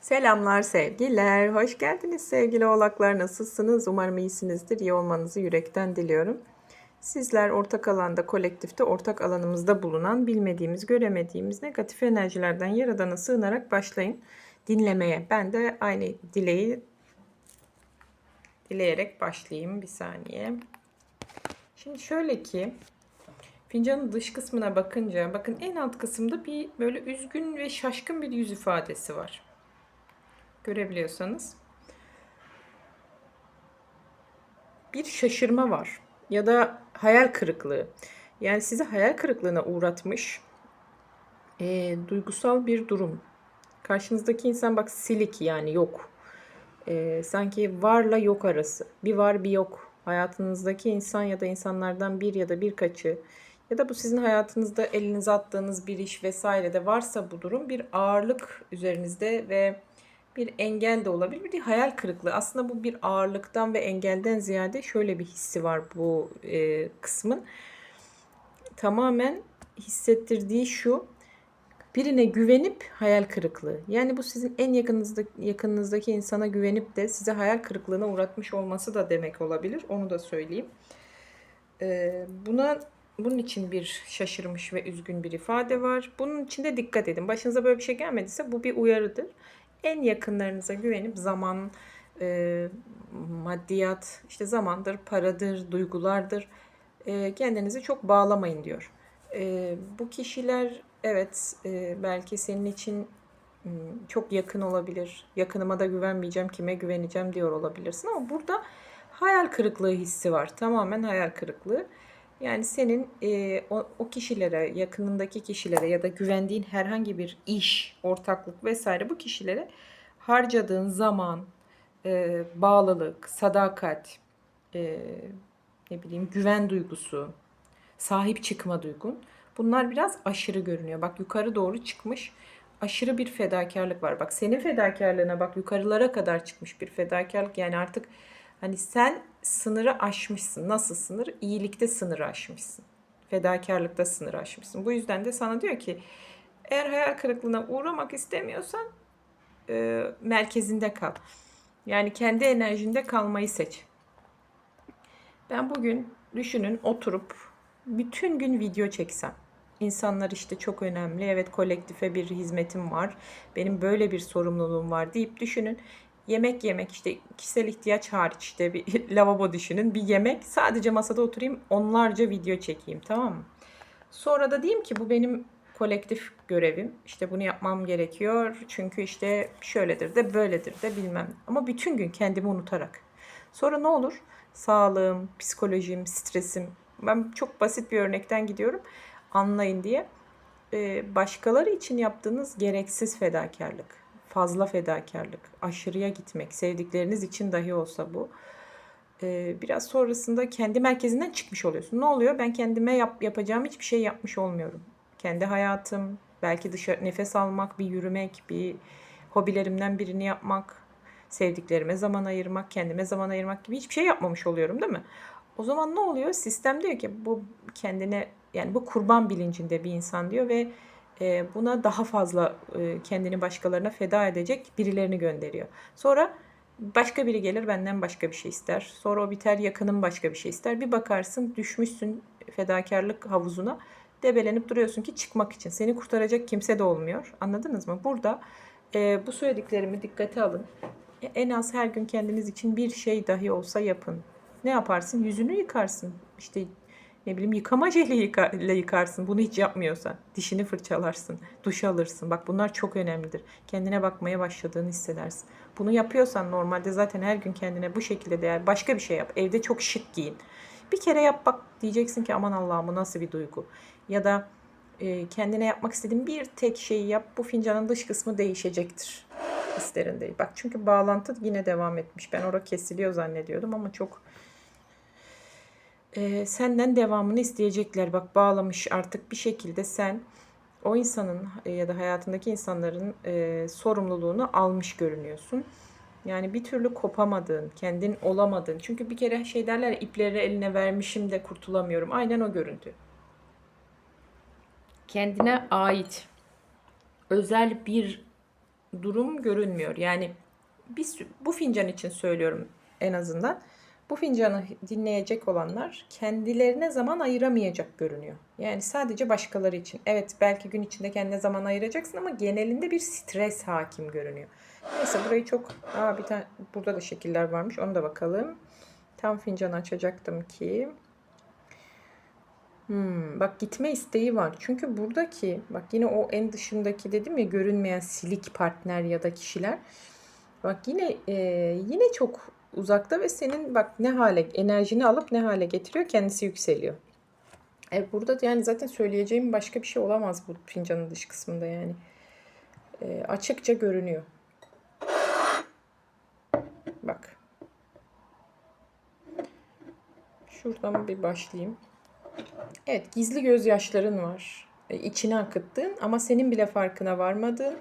Selamlar sevgiler. Hoş geldiniz sevgili oğlaklar. Nasılsınız? Umarım iyisinizdir. İyi olmanızı yürekten diliyorum. Sizler ortak alanda, kolektifte, ortak alanımızda bulunan, bilmediğimiz, göremediğimiz negatif enerjilerden yaradana sığınarak başlayın dinlemeye. Ben de aynı dileği dileyerek başlayayım. Bir saniye. Şimdi şöyle ki fincanın dış kısmına bakınca bakın en alt kısımda bir böyle üzgün ve şaşkın bir yüz ifadesi var görebiliyorsanız bir şaşırma var ya da hayal kırıklığı. Yani sizi hayal kırıklığına uğratmış e, duygusal bir durum. Karşınızdaki insan bak silik yani yok. E, sanki varla yok arası. Bir var bir yok. Hayatınızdaki insan ya da insanlardan bir ya da birkaçı ya da bu sizin hayatınızda elinize attığınız bir iş vesaire de varsa bu durum bir ağırlık üzerinizde ve bir engel de olabilir. Bir de hayal kırıklığı. Aslında bu bir ağırlıktan ve engelden ziyade şöyle bir hissi var bu e, kısmın. Tamamen hissettirdiği şu. Birine güvenip hayal kırıklığı. Yani bu sizin en yakınınızdaki, yakınınızdaki insana güvenip de size hayal kırıklığına uğratmış olması da demek olabilir. Onu da söyleyeyim. E, buna bunun için bir şaşırmış ve üzgün bir ifade var. Bunun için de dikkat edin. Başınıza böyle bir şey gelmediyse bu bir uyarıdır en yakınlarınıza güvenip zaman, e, maddiyat, işte zamandır, paradır, duygulardır. E, kendinizi çok bağlamayın diyor. E, bu kişiler evet e, belki senin için çok yakın olabilir. Yakınıma da güvenmeyeceğim, kime güveneceğim diyor olabilirsin ama burada hayal kırıklığı hissi var. Tamamen hayal kırıklığı. Yani senin e, o, o kişilere, yakınındaki kişilere ya da güvendiğin herhangi bir iş, ortaklık vesaire bu kişilere harcadığın zaman, e, bağlılık, sadakat, e, ne bileyim güven duygusu, sahip çıkma duygun bunlar biraz aşırı görünüyor. Bak yukarı doğru çıkmış aşırı bir fedakarlık var. Bak senin fedakarlığına bak yukarılara kadar çıkmış bir fedakarlık yani artık Hani sen sınırı aşmışsın. Nasıl sınır? İyilikte sınırı aşmışsın. Fedakarlıkta sınırı aşmışsın. Bu yüzden de sana diyor ki eğer hayal kırıklığına uğramak istemiyorsan e, merkezinde kal. Yani kendi enerjinde kalmayı seç. Ben bugün düşünün oturup bütün gün video çeksem. İnsanlar işte çok önemli. Evet kolektife bir hizmetim var. Benim böyle bir sorumluluğum var deyip düşünün yemek yemek işte kişisel ihtiyaç hariç işte bir lavabo düşünün. Bir yemek sadece masada oturayım onlarca video çekeyim tamam mı? Sonra da diyeyim ki bu benim kolektif görevim. İşte bunu yapmam gerekiyor. Çünkü işte şöyledir de böyledir de bilmem. Ama bütün gün kendimi unutarak. Sonra ne olur? Sağlığım, psikolojim, stresim. Ben çok basit bir örnekten gidiyorum. Anlayın diye. Başkaları için yaptığınız gereksiz fedakarlık fazla fedakarlık, aşırıya gitmek, sevdikleriniz için dahi olsa bu. Ee, biraz sonrasında kendi merkezinden çıkmış oluyorsun. Ne oluyor? Ben kendime yap, yapacağım hiçbir şey yapmış olmuyorum. Kendi hayatım, belki dışarı nefes almak, bir yürümek, bir hobilerimden birini yapmak, sevdiklerime zaman ayırmak, kendime zaman ayırmak gibi hiçbir şey yapmamış oluyorum değil mi? O zaman ne oluyor? Sistem diyor ki bu kendine yani bu kurban bilincinde bir insan diyor ve buna daha fazla e, kendini başkalarına feda edecek birilerini gönderiyor. Sonra başka biri gelir benden başka bir şey ister. Sonra o biter yakının başka bir şey ister. Bir bakarsın düşmüşsün fedakarlık havuzuna. Debelenip duruyorsun ki çıkmak için. Seni kurtaracak kimse de olmuyor. Anladınız mı? Burada e, bu söylediklerimi dikkate alın. En az her gün kendiniz için bir şey dahi olsa yapın. Ne yaparsın? Yüzünü yıkarsın. İşte ne bileyim yıkama jeliyle yıkarsın. Bunu hiç yapmıyorsan. Dişini fırçalarsın. Duş alırsın. Bak bunlar çok önemlidir. Kendine bakmaya başladığını hissedersin. Bunu yapıyorsan normalde zaten her gün kendine bu şekilde değer. Başka bir şey yap. Evde çok şık giyin. Bir kere yap bak diyeceksin ki aman Allah'ım nasıl bir duygu. Ya da e, kendine yapmak istediğin bir tek şeyi yap. Bu fincanın dış kısmı değişecektir hislerinde. Bak çünkü bağlantı yine devam etmiş. Ben orada kesiliyor zannediyordum ama çok e, senden devamını isteyecekler. Bak bağlamış artık bir şekilde sen o insanın e, ya da hayatındaki insanların e, sorumluluğunu almış görünüyorsun. Yani bir türlü kopamadığın, kendin olamadığın. Çünkü bir kere şey derler ipleri eline vermişim de kurtulamıyorum. Aynen o görüntü. Kendine ait özel bir durum görünmüyor. Yani biz bu fincan için söylüyorum en azından. Bu fincanı dinleyecek olanlar kendilerine zaman ayıramayacak görünüyor. Yani sadece başkaları için. Evet belki gün içinde kendine zaman ayıracaksın ama genelinde bir stres hakim görünüyor. Neyse burayı çok... Aa bir tane burada da şekiller varmış. Onu da bakalım. Tam fincanı açacaktım ki. Hmm, bak gitme isteği var. Çünkü buradaki bak yine o en dışındaki dedim ya görünmeyen silik partner ya da kişiler. Bak yine e, yine çok uzakta ve senin bak ne hale enerjini alıp ne hale getiriyor kendisi yükseliyor. E, burada yani zaten söyleyeceğim başka bir şey olamaz bu fincanın dış kısmında yani. E, açıkça görünüyor. Bak. Şuradan bir başlayayım. Evet, gizli gözyaşların var. E, içine akıttığın ama senin bile farkına varmadığın,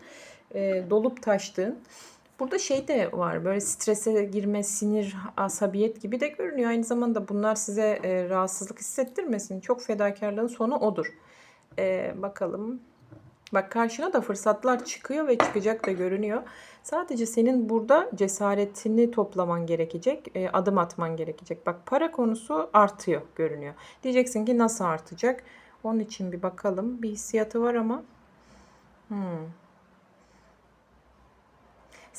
e, dolup taştığın. Burada şey de var, böyle strese girme, sinir, asabiyet gibi de görünüyor. Aynı zamanda bunlar size e, rahatsızlık hissettirmesin. Çok fedakarlığın sonu odur. E, bakalım. Bak karşına da fırsatlar çıkıyor ve çıkacak da görünüyor. Sadece senin burada cesaretini toplaman gerekecek, e, adım atman gerekecek. Bak para konusu artıyor görünüyor. Diyeceksin ki nasıl artacak? Onun için bir bakalım. Bir hissiyatı var ama. Hmm.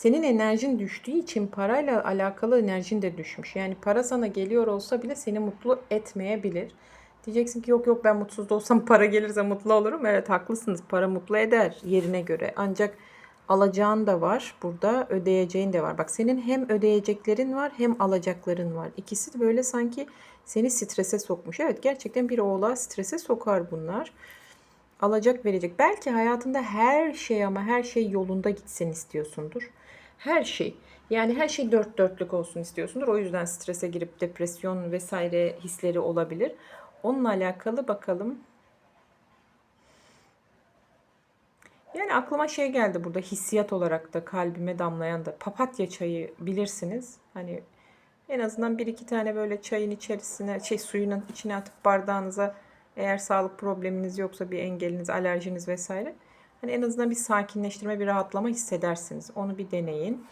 Senin enerjin düştüğü için parayla alakalı enerjin de düşmüş. Yani para sana geliyor olsa bile seni mutlu etmeyebilir. Diyeceksin ki yok yok ben mutsuz da olsam para gelirse mutlu olurum. Evet haklısınız para mutlu eder yerine göre. Ancak alacağın da var burada ödeyeceğin de var. Bak senin hem ödeyeceklerin var hem alacakların var. İkisi de böyle sanki seni strese sokmuş. Evet gerçekten bir oğla strese sokar bunlar. Alacak verecek. Belki hayatında her şey ama her şey yolunda gitsin istiyorsundur. Her şey. Yani her şey dört dörtlük olsun istiyorsundur. O yüzden strese girip depresyon vesaire hisleri olabilir. Onunla alakalı bakalım. Yani aklıma şey geldi burada hissiyat olarak da kalbime damlayan da papatya çayı bilirsiniz. Hani en azından bir iki tane böyle çayın içerisine şey suyunun içine atıp bardağınıza eğer sağlık probleminiz yoksa bir engeliniz, alerjiniz vesaire. Hani en azından bir sakinleştirme, bir rahatlama hissedersiniz. Onu bir deneyin.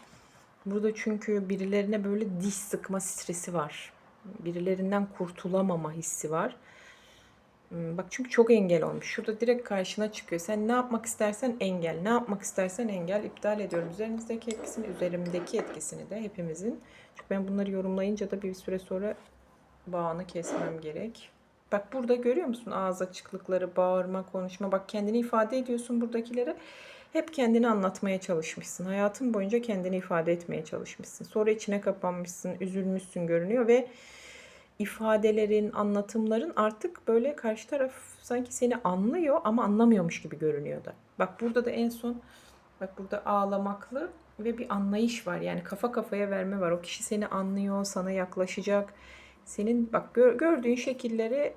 Burada çünkü birilerine böyle diş sıkma stresi var. Birilerinden kurtulamama hissi var. Hmm, Bak çünkü çok engel olmuş. Şurada direkt karşına çıkıyor. Sen ne yapmak istersen engel. Ne yapmak istersen engel. iptal ediyorum. Üzerinizdeki etkisini, üzerimdeki etkisini de hepimizin. Çünkü ben bunları yorumlayınca da bir süre sonra bağını kesmem gerek. Bak burada görüyor musun ağız açıklıkları, bağırma, konuşma. Bak kendini ifade ediyorsun buradakilere. Hep kendini anlatmaya çalışmışsın. Hayatın boyunca kendini ifade etmeye çalışmışsın. Sonra içine kapanmışsın, üzülmüşsün görünüyor ve ifadelerin, anlatımların artık böyle karşı taraf sanki seni anlıyor ama anlamıyormuş gibi görünüyor da. Bak burada da en son bak burada ağlamaklı ve bir anlayış var. Yani kafa kafaya verme var. O kişi seni anlıyor, sana yaklaşacak. Senin bak gör, gördüğün şekilleri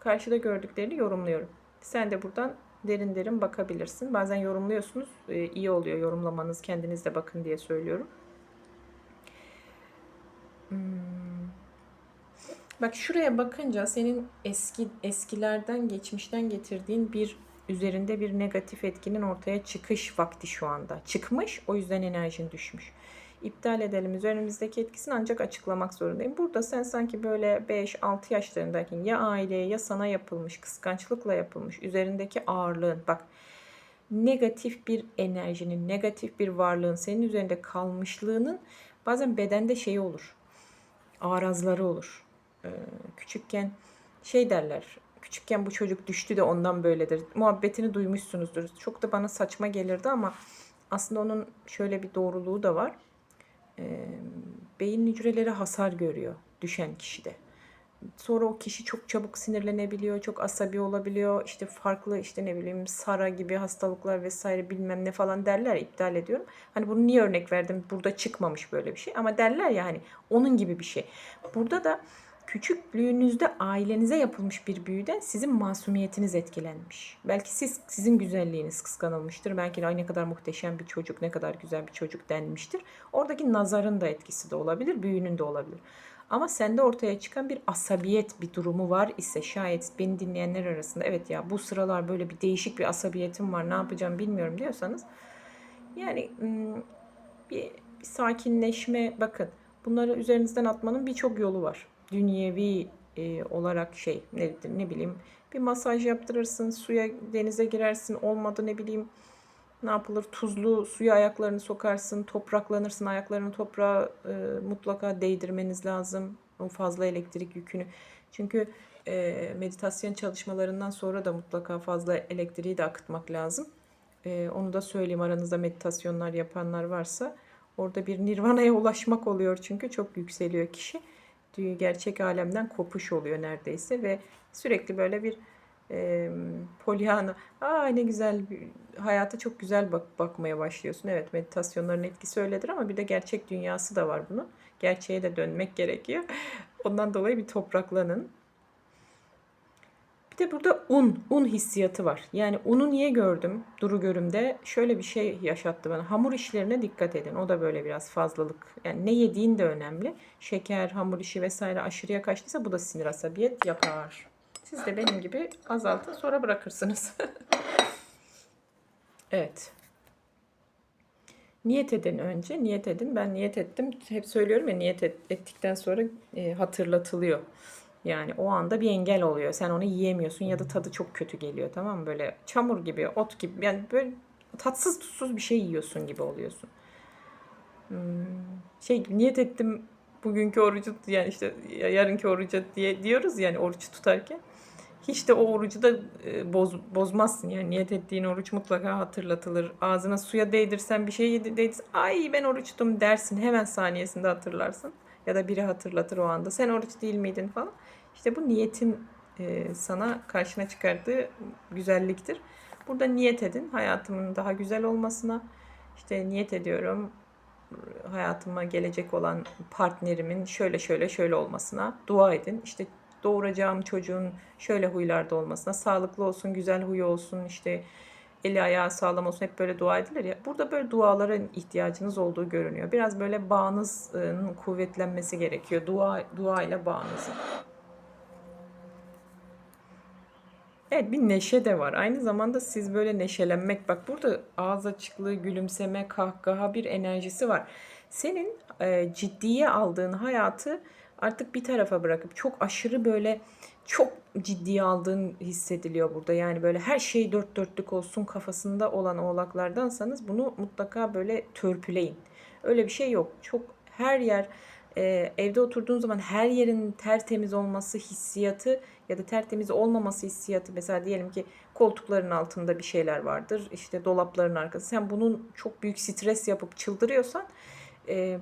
karşıda gördüklerini yorumluyorum. Sen de buradan derin derin bakabilirsin. Bazen yorumluyorsunuz. Ee, iyi oluyor yorumlamanız. Kendiniz de bakın diye söylüyorum. Hmm. Bak şuraya bakınca senin eski eskilerden geçmişten getirdiğin bir üzerinde bir negatif etkinin ortaya çıkış vakti şu anda. Çıkmış o yüzden enerjin düşmüş. İptal edelim üzerimizdeki etkisini ancak açıklamak zorundayım. Burada sen sanki böyle 5-6 yaşlarındayken ya aileye ya sana yapılmış, kıskançlıkla yapılmış, üzerindeki ağırlığın bak negatif bir enerjinin, negatif bir varlığın senin üzerinde kalmışlığının bazen bedende şey olur. Arazları olur e, küçükken şey derler. Küçükken bu çocuk düştü de ondan böyledir. Muhabbetini duymuşsunuzdur. Çok da bana saçma gelirdi ama aslında onun şöyle bir doğruluğu da var. E, beyin hücreleri hasar görüyor düşen kişide. Sonra o kişi çok çabuk sinirlenebiliyor, çok asabi olabiliyor. İşte farklı işte ne bileyim sara gibi hastalıklar vesaire bilmem ne falan derler iptal ediyorum. Hani bunu niye örnek verdim? Burada çıkmamış böyle bir şey ama derler ya hani onun gibi bir şey. Burada da küçüklüğünüzde ailenize yapılmış bir büyüden sizin masumiyetiniz etkilenmiş. Belki siz sizin güzelliğiniz kıskanılmıştır. Belki de ne kadar muhteşem bir çocuk, ne kadar güzel bir çocuk denmiştir. Oradaki nazarın da etkisi de olabilir, büyünün de olabilir. Ama sende ortaya çıkan bir asabiyet bir durumu var ise şayet beni dinleyenler arasında evet ya bu sıralar böyle bir değişik bir asabiyetim var ne yapacağım bilmiyorum diyorsanız Yani bir, bir sakinleşme bakın bunları üzerinizden atmanın birçok yolu var. Dünyevi e, olarak şey ne, ne bileyim bir masaj yaptırırsın suya denize girersin olmadı ne bileyim ne yapılır tuzlu suya ayaklarını sokarsın topraklanırsın ayaklarını toprağa e, mutlaka değdirmeniz lazım o fazla elektrik yükünü çünkü e, meditasyon çalışmalarından sonra da mutlaka fazla elektriği de akıtmak lazım. E, onu da söyleyeyim aranızda meditasyonlar yapanlar varsa orada bir nirvana'ya ulaşmak oluyor çünkü çok yükseliyor kişi. Gerçek alemden kopuş oluyor neredeyse ve sürekli böyle bir e, Pollyanna, aa ne güzel hayata çok güzel bak bakmaya başlıyorsun. Evet meditasyonların etkisi öyledir ama bir de gerçek dünyası da var bunun. Gerçeğe de dönmek gerekiyor. Ondan dolayı bir topraklanın. Bir de burada un, un hissiyatı var. Yani unu niye gördüm duru görümde? Şöyle bir şey yaşattı bana. Hamur işlerine dikkat edin. O da böyle biraz fazlalık. Yani ne yediğin de önemli. Şeker, hamur işi vesaire aşırıya kaçtıysa bu da sinir asabiyet yapar. Siz de benim gibi azaltın sonra bırakırsınız. evet. Niyet edin önce. Niyet edin. Ben niyet ettim. Hep söylüyorum ya niyet et, ettikten sonra e, hatırlatılıyor. Yani o anda bir engel oluyor. Sen onu yiyemiyorsun ya da tadı çok kötü geliyor tamam mı? Böyle çamur gibi, ot gibi yani böyle tatsız tutsuz bir şey yiyorsun gibi oluyorsun. Hmm, şey niyet ettim bugünkü orucu yani işte yarınki oruca diye diyoruz yani oruç tutarken hiç de o orucu da e, boz, bozmazsın. Yani niyet ettiğin oruç mutlaka hatırlatılır. Ağzına suya değdirsen bir şey değdirsen ay ben oruçtum dersin. Hemen saniyesinde hatırlarsın. Ya da biri hatırlatır o anda. Sen oruç değil miydin falan. İşte bu niyetin e, sana karşına çıkardığı güzelliktir. Burada niyet edin hayatımın daha güzel olmasına. İşte niyet ediyorum hayatıma gelecek olan partnerimin şöyle şöyle şöyle olmasına dua edin. İşte doğuracağım çocuğun şöyle huylarda olmasına, sağlıklı olsun, güzel huyu olsun, işte eli ayağı sağlam olsun hep böyle dua edilir ya. Burada böyle dualara ihtiyacınız olduğu görünüyor. Biraz böyle bağınızın kuvvetlenmesi gerekiyor. Dua dua ile bağınızın. Evet bir neşe de var. Aynı zamanda siz böyle neşelenmek bak burada ağız açıklığı, gülümseme, kahkaha bir enerjisi var. Senin e, ciddiye aldığın hayatı artık bir tarafa bırakıp çok aşırı böyle çok ciddiye aldığın hissediliyor burada. Yani böyle her şey dört dörtlük olsun kafasında olan oğlaklardansanız bunu mutlaka böyle törpüleyin. Öyle bir şey yok. Çok her yer e, evde oturduğun zaman her yerin tertemiz olması hissiyatı ya da tertemiz olmaması hissiyatı mesela diyelim ki koltukların altında bir şeyler vardır işte dolapların arkası sen bunun çok büyük stres yapıp çıldırıyorsan e,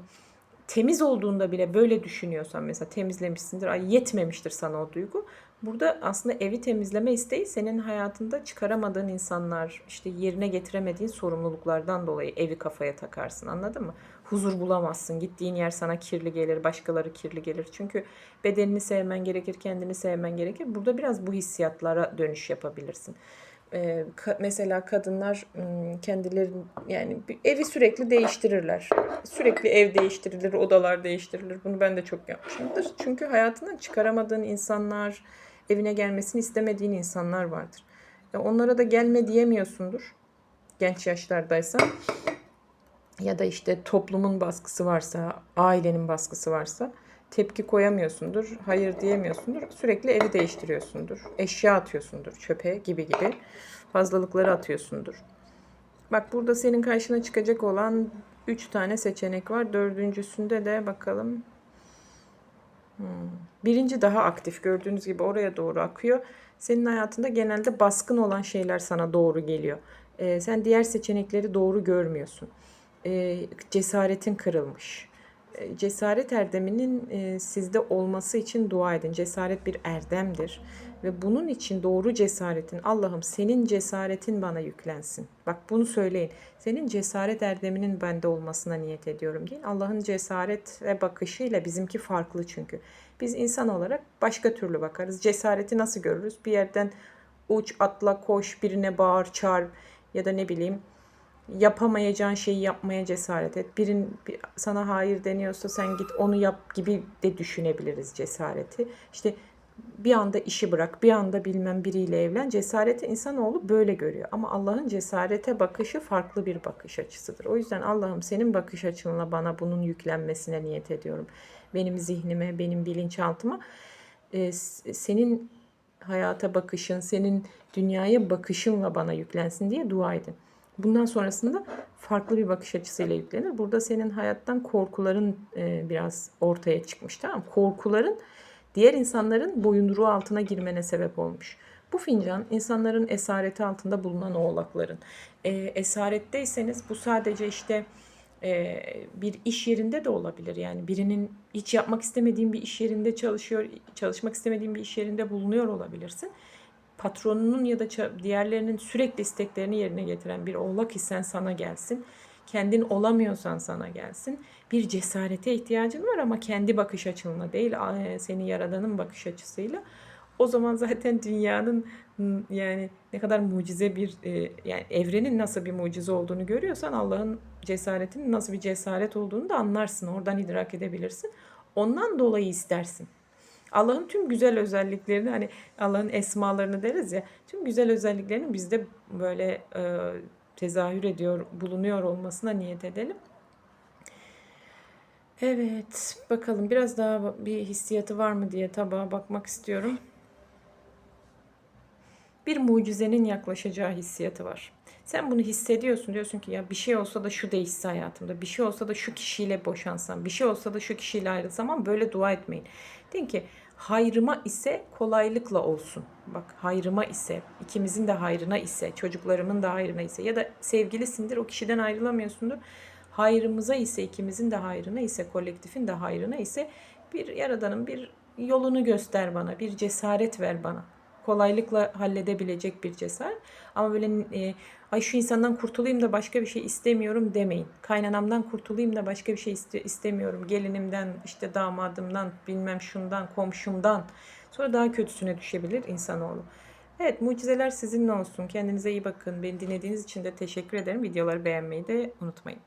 temiz olduğunda bile böyle düşünüyorsan mesela temizlemişsindir ay yetmemiştir sana o duygu. Burada aslında evi temizleme isteği senin hayatında çıkaramadığın insanlar işte yerine getiremediğin sorumluluklardan dolayı evi kafaya takarsın anladın mı? Huzur bulamazsın gittiğin yer sana kirli gelir başkaları kirli gelir. Çünkü bedenini sevmen gerekir kendini sevmen gerekir. Burada biraz bu hissiyatlara dönüş yapabilirsin e, ka, mesela kadınlar kendileri yani evi sürekli değiştirirler. Sürekli ev değiştirilir, odalar değiştirilir. Bunu ben de çok yapmışımdır. Çünkü hayatından çıkaramadığın insanlar, evine gelmesini istemediğin insanlar vardır. Onlara da gelme diyemiyorsundur. Genç yaşlardaysa ya da işte toplumun baskısı varsa, ailenin baskısı varsa tepki koyamıyorsundur, hayır diyemiyorsundur. Sürekli evi değiştiriyorsundur. Eşya atıyorsundur çöpe gibi gibi. Fazlalıkları atıyorsundur. Bak burada senin karşına çıkacak olan 3 tane seçenek var. Dördüncüsünde de bakalım. Hmm. Birinci daha aktif. Gördüğünüz gibi oraya doğru akıyor. Senin hayatında genelde baskın olan şeyler sana doğru geliyor. Ee, sen diğer seçenekleri doğru görmüyorsun. Ee, cesaretin kırılmış e, cesaret erdeminin e, sizde olması için dua edin. Cesaret bir erdemdir ve bunun için doğru cesaretin Allah'ım senin cesaretin bana yüklensin. Bak bunu söyleyin. Senin cesaret erdeminin bende olmasına niyet ediyorum deyin. Allah'ın cesaret ve bakışıyla bizimki farklı çünkü. Biz insan olarak başka türlü bakarız. Cesareti nasıl görürüz? Bir yerden uç, atla, koş, birine bağır, çağır ya da ne bileyim yapamayacağın şeyi yapmaya cesaret et. Birin sana hayır deniyorsa sen git onu yap gibi de düşünebiliriz cesareti. İşte bir anda işi bırak, bir anda bilmem biriyle evlen. Cesareti insanoğlu böyle görüyor. Ama Allah'ın cesarete bakışı farklı bir bakış açısıdır. O yüzden Allah'ım senin bakış açınla bana bunun yüklenmesine niyet ediyorum. Benim zihnime, benim bilinçaltıma e, s- senin hayata bakışın, senin dünyaya bakışınla bana yüklensin diye dua edin. Bundan sonrasında farklı bir bakış açısıyla yüklenir. Burada senin hayattan korkuların e, biraz ortaya çıkmış tamam? Korkuların diğer insanların boyunduruğu altına girmene sebep olmuş. Bu fincan insanların esareti altında bulunan oğlakların. E, esaretteyseniz bu sadece işte e, bir iş yerinde de olabilir. Yani birinin hiç yapmak istemediğin bir iş yerinde çalışıyor, çalışmak istemediğin bir iş yerinde bulunuyor olabilirsin. Patronunun ya da diğerlerinin sürekli isteklerini yerine getiren bir oğlak isen sana gelsin. Kendin olamıyorsan sana gelsin. Bir cesarete ihtiyacın var ama kendi bakış açınla değil, a- seni yaradanın bakış açısıyla. O zaman zaten dünyanın yani ne kadar mucize bir e, yani evrenin nasıl bir mucize olduğunu görüyorsan Allah'ın cesaretinin nasıl bir cesaret olduğunu da anlarsın. Oradan idrak edebilirsin. Ondan dolayı istersin. Allah'ın tüm güzel özelliklerini hani Allah'ın esmalarını deriz ya tüm güzel özelliklerinin bizde böyle e, tezahür ediyor, bulunuyor olmasına niyet edelim. Evet, bakalım biraz daha bir hissiyatı var mı diye tabağa bakmak istiyorum. Bir mucizenin yaklaşacağı hissiyatı var. Sen bunu hissediyorsun diyorsun ki ya bir şey olsa da şu değişse hayatımda, bir şey olsa da şu kişiyle boşansam, bir şey olsa da şu kişiyle ayrılsam ama böyle dua etmeyin. Deyin ki hayrıma ise kolaylıkla olsun. Bak hayrıma ise, ikimizin de hayrına ise, çocuklarımın da hayrına ise ya da sevgilisindir o kişiden ayrılamıyorsundur. Hayrımıza ise, ikimizin de hayrına ise, kolektifin de hayrına ise bir yaradanın bir yolunu göster bana, bir cesaret ver bana kolaylıkla halledebilecek bir cesaret. Ama böyle e, ay şu insandan kurtulayım da başka bir şey istemiyorum demeyin. Kaynanamdan kurtulayım da başka bir şey iste- istemiyorum. Gelinimden, işte damadımdan, bilmem şundan, komşumdan. Sonra daha kötüsüne düşebilir insanoğlu. Evet mucizeler sizinle olsun. Kendinize iyi bakın. Beni dinlediğiniz için de teşekkür ederim. Videoları beğenmeyi de unutmayın.